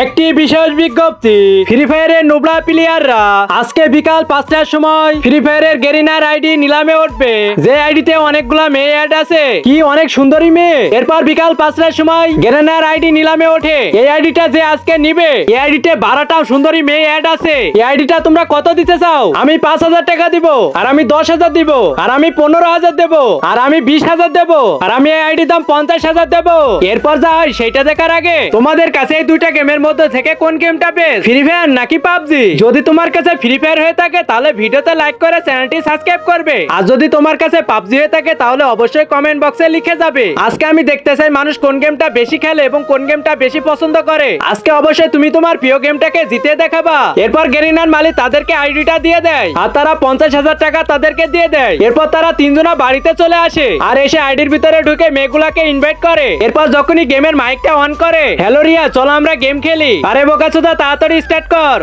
একটি বিশেষ বিজ্ঞপ্তি ফ্রি ফায়ারের নোবলা প্লেয়াররা আজকে বিকাল পাঁচটার সময় ফ্রি ফায়ারের গেরিনার আইডি নিলামে উঠবে। যে আইডিতে অনেকগুলা মেয়ে অ্যাড আছে, কি অনেক সুন্দরী মেয়ে? এরপর বিকাল পাঁচটার সময় গেরিনার আইডি নিলামে ওঠে। এই আইডিটা যে আজকে নিবে, এই আইডিতে বারোটা সুন্দরী মেয়ে অ্যাড আছে। এই আইডিটা তোমরা কত দিতে চাও? আমি পাঁচ হাজার টাকা দিব, আর আমি দশ হাজার দিব, আর আমি পনেরো হাজার দেব, আর আমি বিশ হাজার দেব, আর আমি এই আইডি দাম পঞ্চাশ হাজার দেবো। এরপর যা হয় সেটা দেখার আগে তোমাদের কাছে এই দুইটা গেমের মধ্যে থেকে কোন গেমটা বেশ ফ্রি ফায়ার নাকি পাবজি? যদি তোমার কাছে ফ্রি ফায়ার হয়ে থাকে, তাহলে ভিডিওতে লাইক করে চ্যানেলটি সাবস্ক্রাইব করবে। আর যদি তোমার কাছে পাবজি হয়ে থাকে, তাহলে অবশ্যই কমেন্ট বক্সে লিখে যাবে। আজকে আমি দেখতে চাই মানুষ কোন গেমটা বেশি খেলে এবং কোন গেমটা বেশি পছন্দ করে। আজকে অবশ্যই তুমি তোমার প্রিয় গেমটাকে জিতে দেখাবা। এরপর গেরিনার মালিক তাদেরকে আইডিটা দিয়ে দেয়। আর তারা পঞ্চাশ হাজার টাকা তাদেরকে দিয়ে দেয়। এরপর তারা তিনজনা বাড়িতে চলে আসে। আর এসে আইডির ভিতরে ঢুকে মেয়েগুলাকে ইনভাইট করে। এরপর যখনই গেমের মাইকটা অন করে হ্যালো রিয়া, চলো আমরা গেম খেলি। আরে বোকাচোদা তাড়াতাড়ি স্টার্ট কর।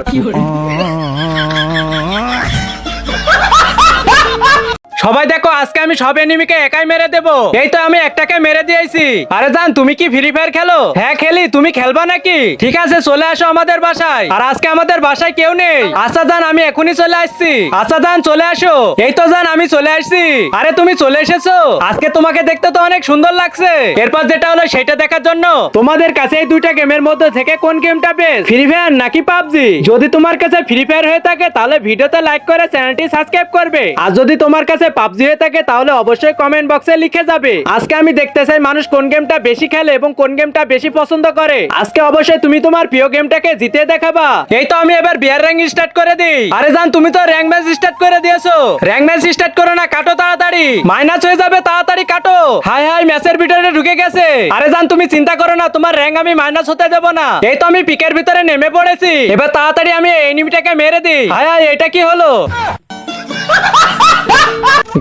সবাই দেখো, আজকে আমি সব এনিমিকে একাই মেরে দেব। এই তো আমি একটাকে মেরে দিয়েছি। আরে জান, তুমি কি ফ্রি ফায়ার খেলো? হ্যাঁ খেলি, তুমি খেলবা নাকি? ঠিক আছে, চলে আসো আমাদের বাসায়। আর আজকে আমাদের বাসায় কেউ নেই। আচ্ছা জান, আমি এখনই চলে আসছি। আচ্ছা জান, চলে আসো। এই তো জান, আমি চলে আসছি। আরে তুমি চলে এসেছ? আজকে তোমাকে দেখতে তো অনেক সুন্দর লাগছে। এরপর যেটা হলো, সেটা দেখার জন্য। তোমাদের কাছে এই দুইটা গেমের মধ্যে থেকে কোন গেমটা বেশ ফ্রি ফায়ার নাকি পাবজি? যদি তোমার কাছে ফ্রি ফায়ার হয়ে থাকে, তাহলে ভিডিওতে লাইক করে চ্যানেলটি সাবস্ক্রাইব করবে। আর যদি তোমার কাছে পাবজি হয়ে থাকে, তাহলে অবশ্যই কমেন্ট বক্সে লিখে যাবে। আজকে আমি দেখতে চাই মানুষ কোন গেমটা বেশি খেলে এবং কোন গেমটা বেশি পছন্দ করে। আজকে অবশ্যই তুমি তোমার প্রিয় গেমটাকে জিতে দেখাবা। এই তো আমি এবার বিয়ার র্যাঙ্ক স্টার্ট করে দিই। আরে জান, তুমি তো র্যাঙ্ক ম্যাচ স্টার্ট করে দিয়েছ। র্যাঙ্ক ম্যাচ স্টার্ট করো না, কাটো তাড়াতাড়ি। মাইনাস হয়ে যাবে, তাড়াতাড়ি কাটো। হাই হাই ম্যাচের ভিতরে ঢুকে গেছে। আরে জান, তুমি চিন্তা করো না, তোমার র্যাঙ্ক আমি মাইনাস হতে দেব না। এই তো আমি পিকের ভিতরে নেমে পড়েছি। এবার তাড়াতাড়ি আমি এনিমিটাকে মেরে দিই। হাই হাই এটা কি হলো?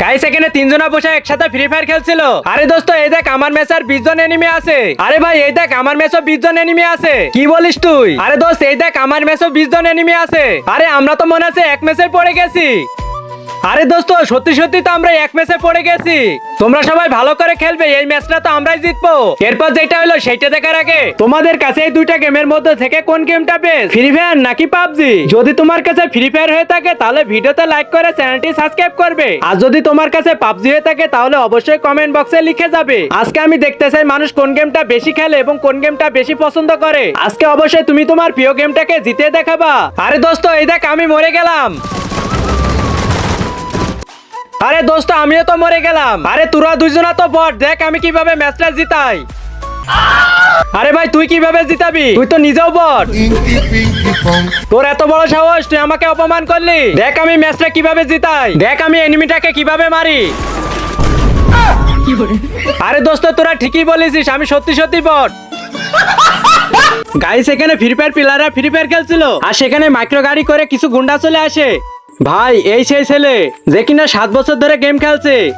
গাইস এখানে তিনজনা বসে একসাথে ফ্রি ফায়ার খেলছিল। আরে দোস্ত, এই দেখ আমার ম্যাচ আর বিশ জন এনিমি আছে। আরে ভাই, এই দেখ আমার ম্যাচও বিশ জন এনিমি আছে। কি বলিস তুই? আরে দোস্ত, এই দেখ আমার ম্যাচও বিশ জন এনিমি আছে। আরে আমরা তো মনে আছে এক মেসে পড়ে গেছি। আরে দোস্ত, সত্যি সত্যি তো আমরা এক ম্যাচে পড়ে গেছি। তোমরা সবাই ভালো করে খেলবে, এই ম্যাচটা তো আমরাই জিতবো। এরপর যেটা হলো সেইটা দেখার আগে, তোমাদের কাছে এই দুইটা গেমের মধ্যে থেকে কোন গেমটা বেশ ফ্রি ফায়ার নাকি পাবজি? যদি তোমার কাছে ফ্রি ফায়ার হয়ে থাকে, তাহলে ভিডিওতে লাইক করে চ্যানেলটি সাবস্ক্রাইব করবে। আর যদি তোমার কাছে পাবজি হয়ে থাকে, তাহলে অবশ্যই কমেন্ট বক্সে লিখে যাবে। আজকে আমি দেখতে চাই মানুষ কোন গেমটা বেশি খেলে এবং কোন গেমটা বেশি পছন্দ করে। আজকে অবশ্যই তুমি তোমার প্রিয় গেমটাকে জিতে দেখাবা। আরে দোস্ত, এই দেখ, আমি মরে গেলাম। আরে দোস্ত, আমিও তো মরে গেলাম। আরে তোরা দুজনা তো বট, দেখ আমি কীভাবে ম্যাচটা জিতাই। আরে ভাই, তুই কীভাবে জিতাবি? তুই তো নিজেও বট. তোর এত বড় সাহস, তুই আমাকে অপমান করলি? দেখ আমি ম্যাচটা কীভাবে জিতাই। দেখ আমি এনিমিটাকে কীভাবে মারি। আরে দোস্ত, তোরা ঠিকই বলেছিস, আমি সত্যি সত্যি বট। গাইস এখানে ফ্রি ফায়ার প্লেয়াররা ফ্রি ফায়ার খেলছিল। আর সেখানে মাইক্রো গাড়ি করে কিছু গুন্ডা চলে আসে। ভাই, এই সেই ছেলে যে কিনা সাত বছর ধরে গেম খেলছে।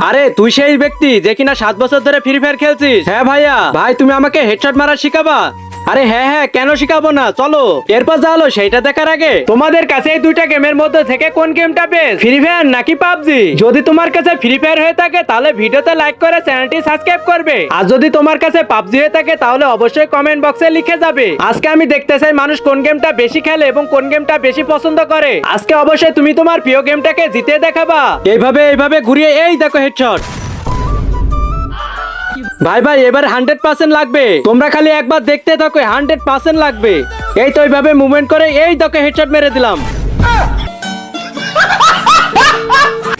আরে, তুই সেই ব্যক্তি যে কিনা সাত বছর ধরে ফ্রি ফায়ার খেলছিস? হ্যাঁ ভাইয়া। ভাই, তুমি আমাকে হেডশট মারা শিখাবা? আরে হ্যাঁ হ্যাঁ কেন শিখাবো না? চলো, এরপর যা হলো সেইটা দেখার আগে। তোমাদের কাছে এই দুইটা গেমের মধ্যে থেকে কোন গেমটা বেশ ফ্রি ফায়ার নাকি পাবজি? যদি তোমার কাছে ফ্রি ফায়ার হয়ে থাকে, তাহলে ভিডিওতে লাইক করে চ্যানেলটি সাবস্ক্রাইব করবে। আর যদি তোমার কাছে পাবজি হয়ে থাকে, তাহলে অবশ্যই কমেন্ট বক্সে লিখে যাবে। আজকে আমি দেখতে চাই মানুষ কোন গেমটা বেশি খেলে এবং কোন গেমটা বেশি পছন্দ করে। আজকে অবশ্যই তুমি তোমার প্রিয় গেমটাকে জিতে দেখাবা। এইভাবে এইভাবে ঘুরিয়ে, এই দেখো হেডশট ভাই ভাই, এবার হান্ড্রেড পার্সেন্ট লাগবে। তোমরা খালি একবার দেখতে থাকো হান্ড্রেড পার্সেন্ট লাগবে। এই তো এইভাবে মুভমেন্ট করে এই তোকে হেডশট মেরে দিলাম।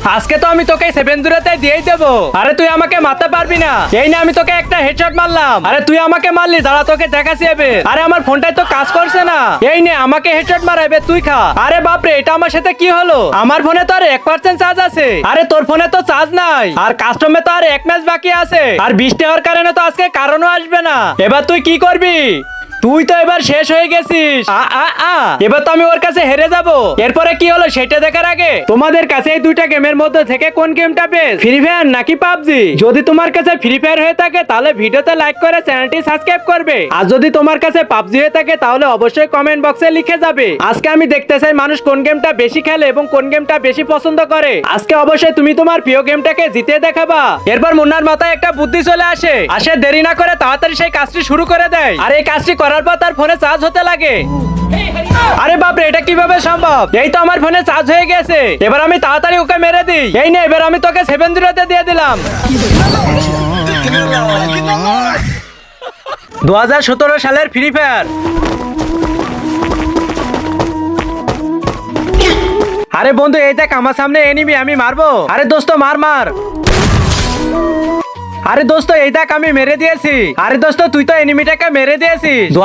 আজকে তো আমি তোকে সেভেন জুড়েতে দিয়েই দেবো। আরে তুই আমাকে মারতে পারবি না। এই না, আমি তোকে একটা হেডশট মারলাম। আরে তুই আমাকে মারলি, দাঁড়া, তোকে দেখাচ্ছি এবে আরে আমার ফোনটাই তো কাজ করছে না। এই নে, আমাকে হেডশট মারাইবে তুই খা। আরে বাপরে, এটা আমার সাথে কি হলো? আমার ফোনে তো আর এক পার্সেন্ট চার্জ আছে। আরে তোর ফোনে তো চার্জ নাই। আর কাস্টমে তো আর এক ম্যাচ বাকি আছে। আর বৃষ্টি হওয়ার কারণে তো আজকে কারণও আসবে না। এবার তুই কি করবি? তুই তো এবার শেষ হয়ে গেছিস। এবার তো আমি ওর কাছে হেরে যাব। এরপরে কি হলো সেটা দেখার আগে? তোমাদের কাছে এই দুইটা গেমের মধ্যে থেকে কোন গেমটা বেশ ফ্রি ফায়ার নাকি পাবজি? যদি তোমার কাছে ফ্রি ফায়ার হয়ে থাকে, তাহলে ভিডিওতে লাইক করে চ্যানেলটি সাবস্ক্রাইব করবে। আর যদি তোমার কাছে পাবজি হয়ে থাকে, তাহলে অবশ্যই কমেন্ট বক্সে লিখে যাবে। আজকে আমি দেখতে চাই মানুষ কোন গেমটা বেশি খেলে এবং কোন গেমটা বেশি পছন্দ করে। আজকে অবশ্যই তুমি তোমার প্রিয় গেমটাকে জিতে দেখাবা। এরপর মুন্নার মাথায় একটা বুদ্ধি চলে আসে। আসে দেরি না করে তাড়াতাড়ি সেই কাজটি শুরু করে দেয়। আর এই কাজটি করার পর তার ফোনে চার্জ হতে লাগে। আরে বাপরে, এটা কীভাবে সম্ভব? এই তো আমার ফোনে চার্জ হয়ে গেছে। এবার আমি তাড়াতাড়ি ওকে মেরে দিই। এই নে, এবার আমি তোকে সেভেন জিরোতে দিয়ে দিলাম। দু হাজার সতেরো সালের ফ্রি ফায়ার আরে বন্ধু, এই দেখ, আমার সামনে এনিমি আমি মারবো। আরে দোস্ত, মার মার। আরে দোস্ত, এই দেখ আমি মেরে দিয়েছি। আরে দোস্ত, তুই তো এনিমিটাকে মেরে দিয়েছিস। দু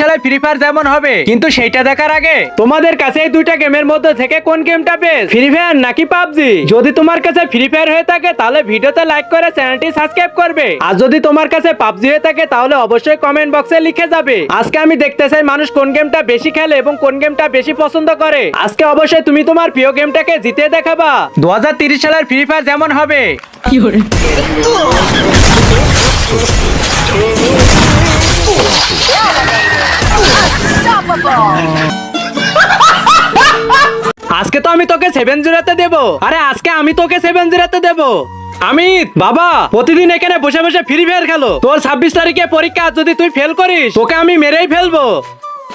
সালে ফ্রি ফায়ার যেমন হবে, কিন্তু সেইটা দেখার আগে তোমাদের কাছে এই দুইটা গেমের মধ্যে থেকে কোন গেমটা বেশ ফ্রি ফায়ার নাকি পাবজি? যদি তোমার কাছে ফ্রি ফায়ার হয়ে থাকে, তাহলে ভিডিওতে লাইক করে চ্যানেলটি সাবস্ক্রাইব করবে। আর যদি তোমার কাছে পাবজি হয়ে থাকে, তাহলে অবশ্যই কমেন্ট বক্সে লিখে যাবে। আজকে আমি দেখতে চাই মানুষ কোন গেমটা বেশি খেলে এবং কোন গেমটা বেশি পছন্দ করে। আজকে অবশ্যই তুমি তোমার প্রিয় গেমটাকে জিতে দেখাবা। দু সালের ফ্রি ফায়ার যেমন হবে। আজকে তো আমি তোকে সেভেন জিরোতে দেবো। আরে, আজকে আমি তোকে সেভেন জিরোতে দেবো। আমিত, বাবা, প্রতিদিন এখানে বসে বসে ফ্রি ফায়ার খেলো। তোর ছাব্বিশ তারিখে পরীক্ষা, যদি তুই ফেল করিস, তোকে আমি মেরেই ফেলব।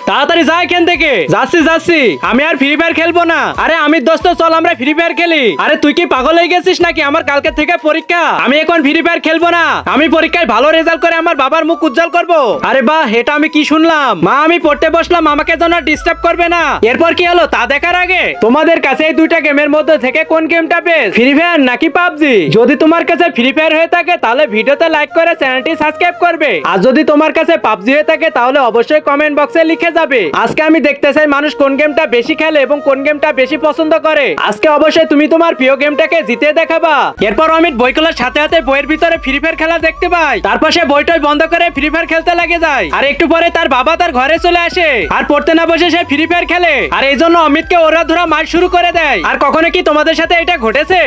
তাড়াতাড়ি যা এখান থেকে। যাচ্ছি যাচ্ছি। আমি আর ফ্রি ফায়ার খেলব না। আরে আমি দোস্ত, চল আমরা ফ্রি ফায়ার খেলি। আরে তুই কি পাগল হয়ে গেছিস নাকি? আমার কালকে থেকে পরীক্ষা। আমি এখন ফ্রি ফায়ার খেলব না। আমি পরীক্ষায় ভালো রেজাল্ট করে আমার বাবার মুখ উজ্জ্বল করব। আরে বাহ এটা আমি কি শুনলাম? মা, আমি পড়তে বসলাম, আমাকে যেন ডিস্টার্ব করবে না। এরপর কি হলো? তা দেখার আগে। তোমাদের কাছে এই দুইটা গেমের মধ্যে থেকে কোন গেমটা বেশ ফ্রি ফায়ার নাকি পাবজি? যদি তোমার কাছে ফ্রি ফায়ার হয়ে থাকে, তাহলে ভিডিওতে লাইক করে চ্যানেলটি সাবস্ক্রাইব করবে। আর যদি তোমার কাছে পাবজি হয়ে থাকে, তাহলে অবশ্যই কমেন্ট বক্সে লিখে যাবে। আজকে আমি দেখতে চাই মানুষ কোন গেমটা বেশি খেলে এবং কোন গেমটা বেশি পছন্দ করে। আজকে অবশ্যই তুমি তোমার প্রিয় গেমটাকে জিতে দেখাবা। এরপর অমিত বই খোলার সাথে সাথে বইয়ের ভিতরে ফ্রি ফায়ার খেলা দেখতে পাই তারপর সে বইটই বন্ধ করে ফ্রি ফায়ার খেলতে লাগে যায়। আর একটু পরে তার বাবা তার ঘরে চলে আসে। আর পড়তে না বসে সে ফ্রি ফায়ার খেলে। আর এই জন্য অমিতকে ওরা ধরা মার শুরু করে দেয়। আর কখনো কি তোমাদের সাথে এটা ঘটেছে?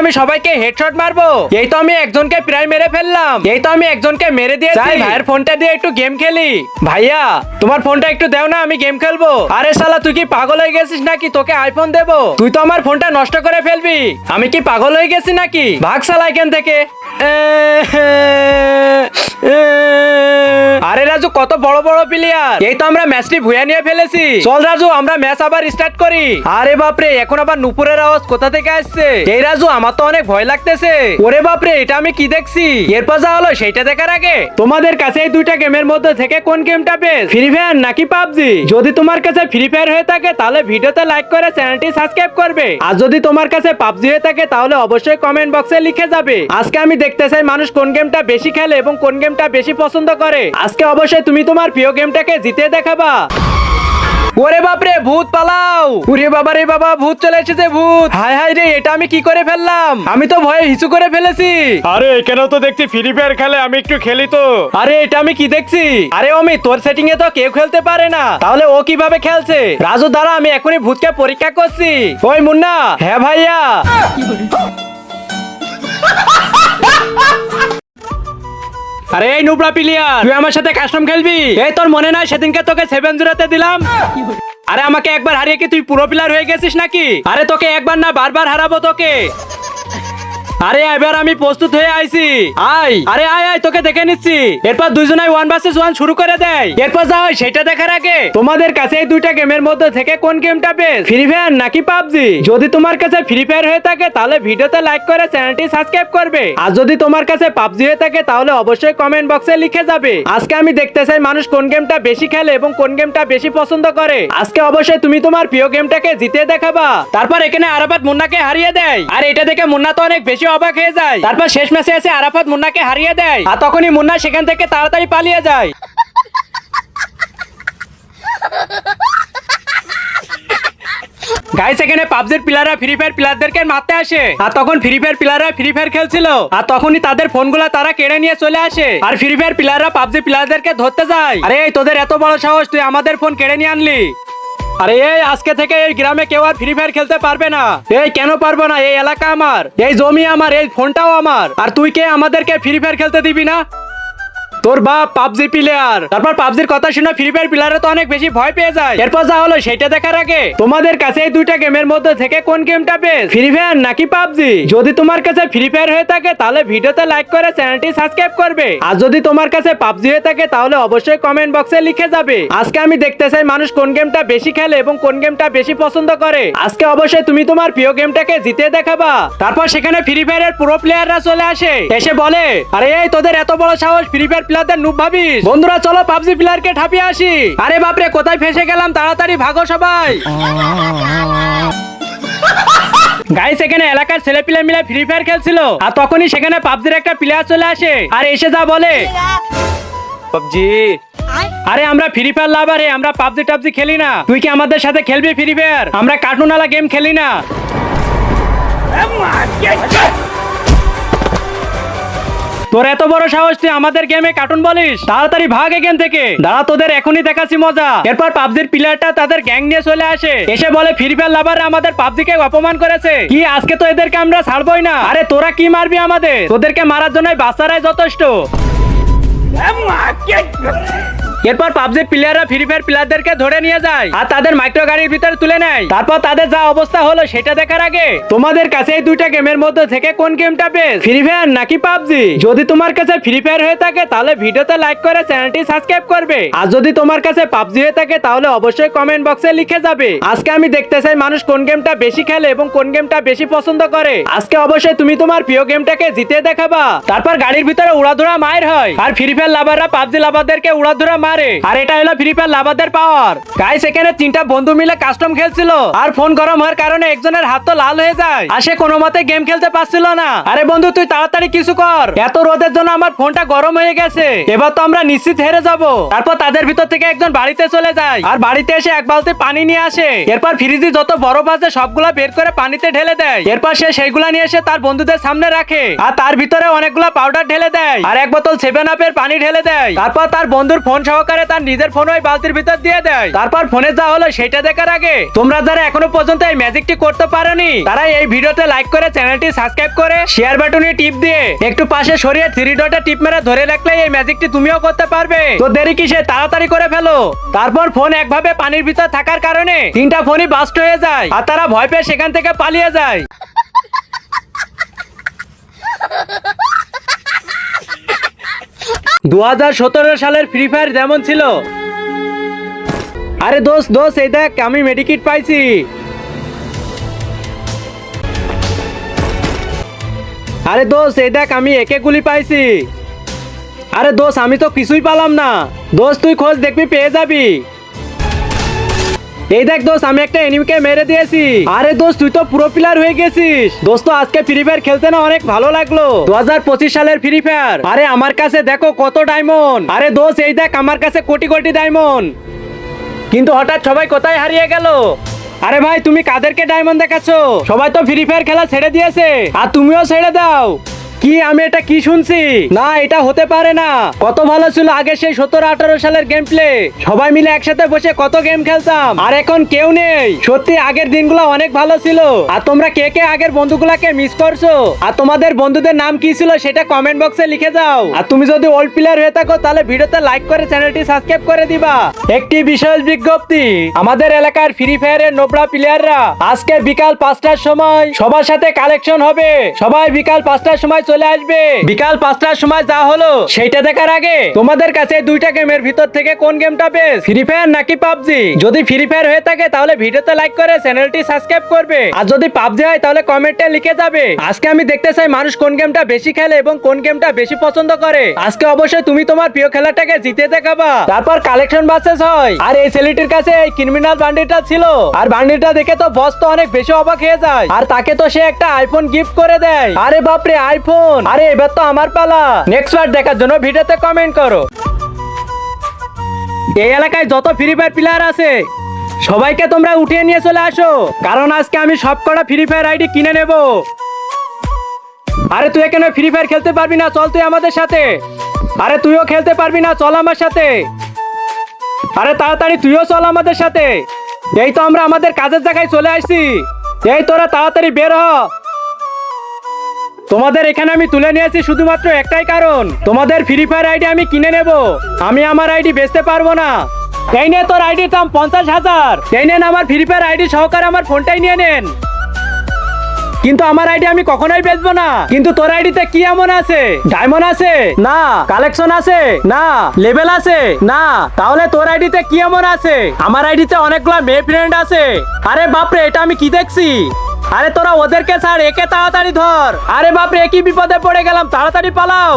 আমি সবাইকে হেডশট মারবো। এই তো আমি একজনকে প্রায় মেরে ফেললাম। এই তো আমি একজনকে মেরে দিয়েছি। ভাইয়ের ফোনটা দিয়ে একটু গেম খেলি। ভাইয়া তোমার ফোনটা একটু দাও না আমি গেম খেলব। আরে শালা তুই কি পাগল হয়ে গেছিস নাকি? তোকে আইফোন দেবো। তুই তো আমার ফোনটা নষ্ট করে ফেলবি। আমি কি পাগল হয়ে গেছি নাকি? ভাগ শালা এখান থেকে। আরে রাজু কত বড় বড় প্লেয়ার এই তো আমরা ম্যাচটি ভুয়া নিয়ে ফেলেছি। চল রাজু আমরা ম্যাচ আবার স্টার্ট করি। আরে বাপরে এখন আবার নুপুরের আওয়াজ কোথা থেকে আসছে? এই রাজু আমার তো অনেক ভয় লাগতেছে। ওরে বাপরে, এটা আমি কি দেখছি? এরপর যা হলো সেটা দেখার আগে। তোমাদের কাছে এই দুইটা গেমের মধ্যে থেকে কোন গেমটা বেশ ফ্রি ফায়ার নাকি পাবজি? যদি তোমার কাছে ফ্রি ফায়ার হয়ে থাকে, তাহলে ভিডিওতে লাইক করে চ্যানেলটি সাবস্ক্রাইব করবে। আর যদি তোমার কাছে পাবজি হয়ে থাকে, তাহলে অবশ্যই কমেন্ট বক্সে লিখে যাবে। আজকে আমি দেখতে চাই মানুষ কোন গেমটা বেশি খেলে এবং কোন গেমটা বেশি পছন্দ করে। আজকে অবশ্যই তুমি তোমার প্রিয় গেমটাকে জিতে দেখাবা। ওরে বাপরে ভূত পালাও। ওরে বাবা রে বাবা ভূত চলে এসেছে ভূত। হায় হায় রে এটা আমি কি করে ফেললাম? আমি তো ভয়ে হিচু করে ফেলেছি। আরে এখানে তো দেখছি ফ্রি ফায়ার খেলে আমি একটু খেলি তো। আরে এটা আমি কি দেখছি? আরে অমি তোর সেটিং এ তো কেউ খেলতে পারে না। তাহলে ও কীভাবে খেলছে? রাজু দ্বারা আমি এখনই ভূতকে পরীক্ষা করছি। ওই মুন্না হ্যাঁ ভাইয়া। আরে এই নুবরা প্লেয়ার তুই আমার সাথে কাস্টম খেলবি? এই তোর মনে নাই সেদিনকে তোকে সেভেন জিরোতে দিলাম? আরে আমাকে একবার হারিয়ে কি তুই পুরো পিলার হয়ে গেছিস নাকি? আরে তোকে একবার না বারবার হারাবো তোকে। আরে, এবার আমি প্রস্তুত হয়ে আইছি। আয় আরে, আয় আয়, তোকে দেখে নিচ্ছি। এরপর দুইজনাই ওয়ান ভার্সেস ওয়ান শুরু করে দেয়। এরপর যা হয় সেটা দেখার আগে, তোমাদের কাছে এই দুইটা গেমের মধ্যে থেকে কোন গেমটা বেশ ফ্রি ফায়ার নাকি পাবজি যদি তোমার কাছে ফ্রি ফায়ার হয়ে থাকে, তাহলে ভিডিওতে লাইক করে চ্যানেলটি সাবস্ক্রাইব করবে। আর যদি তোমার কাছে পাবজি হয়ে থাকে, তাহলে অবশ্যই কমেন্ট বক্সে লিখে যাবে। আজকে আমি দেখতে চাই মানুষ কোন গেমটা বেশি খেলে এবং কোন গেমটা বেশি পছন্দ করে। আজকে অবশ্যই তুমি তোমার প্রিয় গেমটাকে জিতে দেখাবা। তারপর এখানে আরাফাত মুন্নাকে হারিয়ে দেয়। আর এটা দেখে মুন্না তো অনেক বেশি অবাক হয়ে যায়। তারপর শেষ ম্যাচে এসে আরাফাত মুন্নাকে হারিয়ে দেয়। আর তখনই মুন্না সেখান থেকে তাড়াতাড়ি পালিয়ে যায়। পাবজির প্লেয়াররা ফ্রি ফায়ার প্লেয়ারদেরকে মারতে আসে। আর তখন ফ্রি ফায়ার প্লেয়াররা ফ্রি ফায়ার খেলছিল। আর তখনই তাদের ফোনগুলো তারা কেড়ে নিয়ে চলে আসে। আর ফ্রি ফায়ার প্লেয়াররা পাবজি প্লেয়ারদেরকে ধরতে যায়। আরে তোদের এত বড় সাহস, তুই আমাদের ফোন কেড়ে নিয়ে আনলি। আরে এই আজকে থেকে এই গ্রামে কেউ আর ফ্রি ফায়ার খেলতে পারবে না এই কেন পারব না এই এলাকা আমার এই জমি আমার এই ফোনটাও আমার আর তুই কে আমাদেরকে ফ্রি ফায়ার খেলতে দিবি না তোর বাপ পাবজি প্লেয়ার তারপর পাবজির কথা শুনে ফ্রি ফায়ার প্লেয়ারে তো অনেক বেশি ভয় পেয়ে যায়। এরপর যা হলো সেটা দেখার আগে, তোমাদের কাছে এই দুইটা গেমের মধ্যে থেকে কোন গেমটা বেস্ট ফ্রি ফায়ার নাকি পাবজি? যদি তোমার কাছে ফ্রি ফায়ার হয়ে থাকে, তাহলে ভিডিওতে লাইক করে চ্যানেলটি সাবস্ক্রাইব করবে। আর যদি তোমার কাছে পাবজি হয়ে থাকে, তাহলে অবশ্যই কমেন্ট বক্সে লিখে যাবে। আজকে আমি দেখতে চাই মানুষ কোন গেমটা বেশি খেলে এবং কোন গেমটা বেশি পছন্দ করে। আজকে অবশ্যই তুমি তোমার প্রিয় গেমটাকে জিতে দেখাবা। তারপর সেখানে ফ্রি ফায়ারের পুরো প্লেয়াররা চলে আসে। এসে বলে, আরে এই তোদের এত বড় সাহস ফ্রি ফায়ার প্লেয়ারদের নুব ভাবিস? বন্ধুরা চলো পাবজি প্লেয়ারকে ঠাপিয়ে আসি। আরে বাপরে কোথায় ফেসে গেলাম? তাড়াতাড়ি ভাগো সবাই। গাইস এখানে এলাকার ছেলে পিলে মিলে ফ্রি ফায়ার খেলছিল। আর তখনই সেখানে পাবজির একটা প্লেয়ার চলে আসে। আর এসে যা বলে। পাবজি। আরে আমরা ফ্রি ফায়ার লাভারে আমরা পাবজি টাবজি খেলি না। তুই কি আমাদের সাথে খেলবি ফ্রি ফায়ার আমরা কার্টুন আলা গেম খেলি না। তোর এত বড় সাহস তুই আমাদের গেমে কার্টুন বলিস? তাড়াতাড়ি ভাগ এখান থেকে। দাঁড়া, তোদের এখনই দেখাচ্ছি মজা। এরপর পাবজির প্লেয়ারটা তাদের গ্যাং নিয়ে চলে আসে। এসে বলে ফ্রি ফায়ার লাভার আমাদের পাবজিকে অপমান করেছে। কি, আজকে তো এদেরকে আমরা ছাড়বই না? আরে, তোরা কি মারবি আমাদের? তোদেরকে মারার জন্য বাচ্চারাই যথেষ্ট। এরপর পাবজির প্লেয়াররা ফ্রি ফায়ার প্লেয়ারদেরকে ধরে নিয়ে যায় আর তাদের মাইক্রো গাড়ির ভিতরে তুলে নেয়। তারপর তাদের যা অবস্থা হলো সেটা দেখার আগে, তোমাদের কাছে এই দুইটা গেমের মধ্যে থেকে কোন গেমটা বেস্ট ফ্রি ফায়ার নাকি পাবজি? যদি তোমার কাছে ফ্রি ফায়ার হয়ে থাকে, তাহলে ভিডিওতে লাইক করে চ্যানেলটি সাবস্ক্রাইব করবে। আর যদি তোমার কাছে পাবজি হয়ে থাকে, তাহলে অবশ্যই কমেন্ট বক্সে লিখে যাবে। আজকে আমি দেখতে চাই মানুষ কোন গেমটা বেশি খেলে এবং কোন গেমটা বেশি পছন্দ করে। আজকে অবশ্যই তুমি তোমার প্রিয় গেমটাকে জিতে দেখাবা। তারপর গাড়ির ভিতরে উড়াধুরা মায়ের হয়। আর ফ্রি ফায়ার লাভাররা পাবজি লাভারদেরকে উড়াধুরা মারে আর এটা হলো ফ্রি ফায়ার লাভারদের পাওয়ার গাইস এখানে তিনটা বন্ধু মিলে কাস্টম খেলছিল। আর ফোন গরম হওয়ার কারণে একজনের হাত তো লাল হয়ে যায়। আর সে কোনো মতে গেম খেলতে পারছিল না। আরে বন্ধু, তুই তাড়াতাড়ি কিছু কর। এত রোদের জন্য আমার ফোনটা গরম হয়ে গেছে। এবার তো আমরা নিশ্চিত হেরে যাব। তারপর তাদের ভিতর থেকে একজন বাড়িতে চলে যায়। আর বাড়িতে এসে এক বালতি পানি নিয়ে আসে। এরপর ফ্রিজে যত বরফ আছে, সবগুলা বের করে পানিতে ঢেলে দেয়। এরপর সে সেইগুলা নিয়ে এসে তার বন্ধুদের সামনে রাখে। আর তার ভিতরে অনেকগুলা পাউডার ঢেলে দেয়। আর এক বোতল সেভেন আপের পানি ঢেলে দেয়। তারপর তার বন্ধুর ফোন সহকারে তার নিজের ফোন ওই বালতির ভিতর দিয়ে দেয়। তারপর ফোনে যা হলো সেটা দেখার আগে, তোমরা যারা এখনও পর্যন্ত এই ম্যাজিকটি করতে পারোনি, তারা এই ভিডিওতে লাইক করে চ্যানেলটি সাবস্ক্রাইব করে শেয়ার বাটনে টিপ দিয়ে একটু পাশে সরিয়ে থ্রি ডটে টিপ মেরে ধরে রাখলে এই ম্যাজিকটি তুমিও করতে পারবে। তো দেরি কিসে? তাড়াতাড়ি করে ফেলো। তারপর ফোন একভাবে পানির ভিতর থাকার কারণে তিনটা ফোনই বাস্ট হয়ে যায়, আর তারা ভয় পেয়ে সেখান থেকে পালিয়ে যায়। দু হাজার সতেরো সালের ফ্রি ফায়ার যেমন ছিল। আরে দোস্ত দোস্ত, এই দেখ, আমি মেডিকিট পাইছি। আরে দোস্ত, এই দেখ, আমি একে গুলি পাইছি। আরে দোস্ত, আমি তো কিছুই পালাম না। দোস্ত, তুই খোঁজ দেখবি, পেয়ে যাবি। এই দেখ দোস্ত, আমি একটা এনিমিকে মেরে দিয়েছি। আরে দোস্ত, তুই তো পুরো প্লেয়ার হয়ে গেছিস। দোস্ত, আজকে ফ্রি ফায়ার খেলতে না অনেক ভালো লাগল। দু সালের ফ্রি ফায়ার আরে আমার কাছে দেখো কত ডায়মন্ড আরে দোস্ত, এই দেখ, আমার কাছে কোটি কোটি ডায়মন্ড কিন্তু হঠাৎ সবাই কোথায় হারিয়ে গেল? আরে ভাই, তুমি কাদেরকে ডায়মন্ড দেখাচ্ছ? সবাই তো ফ্রি ফায়ার খেলা ছেড়ে দিয়েছে। আর তুমিও ছেড়ে দাও। কি আমি এটা কি শুনছি? না, এটা হতে পারে না। কত ভালো ছিল আগে সেই সতেরো, আঠারো সালের গেম প্লে সবাই মিলে একসাথে বসে কত গেম খেলতাম। আর এখন কেউ নেই। সত্যি, আগের দিনগুলো অনেক ভালো ছিল। আর তোমরা কে কে আগের বন্ধুগুলাকে মিস করছ? আর তোমাদের বন্ধুদের নাম কি ছিল সেটা কমেন্ট বক্সে লিখে যাও। আর তুমি যদি ওল্ড প্লেয়ার হয়ে থাকো, তাহলে ভিডিওতে লাইক করে চ্যানেলটি সাবস্ক্রাইব করে দিবা। একটি বিশেষ বিজ্ঞপ্তি, আমাদের এলাকার ফ্রি ফায়ারের নোবড়া প্লেয়াররা আজকে বিকাল পাঁচটার সময় সবার সাথে কালেকশন হবে। সবাই বিকাল পাঁচটার সময় চলে আসবে। বিকাল পাঁচটার সময় যা হলো, সেইটা দেখার আগে তোমাদের কাছে দুইটা গেমের ভিতর থেকে কোন গেমটা বেশ ফ্রি ফায়ার নাকি পাবজি? যদি ফ্রি ফায়ার হয়ে থাকে, তাহলে ভিডিওতে লাইক করে চ্যানেলটি সাবস্ক্রাইব করবে। আর যদি পাবজি হয়, তাহলে কমেন্টে লিখে যাবে। আজকে আমি দেখতে চাই মানুষ কোন গেমটা বেশি খেলে এবং কোন গেমটা বেশি পছন্দ করে। আজকে অবশ্যই তুমি তোমার প্রিয় খেলাটাকে জিতে দেখাবা। তারপর কালেকশন বাসেস হয়। আর এই ছেলেটির কাছে এই ক্রিমিনাল বান্ডিলটা ছিল। আর বান্ডিলটা দেখে তো বস তো অনেক বেশি অবাক হয়ে যায়। আর তাকে তো সে একটা আইফোন গিফট করে দেয়। আরে বাপরে আইফোন আরে, এবার তো আমার পালা। নেক্সট বার দেখার জন্য ভিডিওতে কমেন্ট করো। এই এলাকায় যত ফ্রি ফায়ার প্লেয়ার আছে, সবাইকে তোমরা উঠিয়ে নিয়ে চলে আসো। কারণ আজকে আমি সব কটা ফ্রি ফায়ার আইডি কিনে নেব। আরে, তুই এখানে ফ্রি ফায়ার খেলতে পারবি না, চল তুই আমাদের সাথে। আরে, তুইও খেলতে পারবি না, চল আমার সাথে। আরে, তাড়াতাড়ি তুইও চল আমাদের সাথে। এই তো আমরা আমাদের কাজের জায়গায় চলে আসছি। এই তোরা তাড়াতাড়ি বের হ। তোমাদের এখানে আমি তুলে নিয়েছি শুধুমাত্র একটাই কারণ। তোমাদের ফ্রি ফায়ার আইডি আমি কিনে নেব। আমি আমার আইডি বেচতে পারব না। এই নে তোর আইডির দাম পঞ্চাশ হাজার। এই নেন আমার ফ্রি ফায়ার আইডি সহকারে আমার ফোনটাই নিয়ে নেন। কিন্তু আমার আইডি আমি কখনোই বেচবো না। কিন্তু তোর আইডিতে কি এমন আছে? ডায়মন্ড আছে? না। কালেকশন আছে? না। লেভেল আছে? না। তাহলে তোর আইডিতে কি এমন আছে? আমার আইডিতে অনেকগুলো মেয়ে ফ্রেন্ড আছে। আরে বাপরে, এটা আমি কি দেখছি? আরে তোরা ওদেরকে ছাড়, একে তাড়াতাড়ি ধর। আরে বাপরে একই বিপদে পড়ে গেলাম? তাড়াতাড়ি পালাও।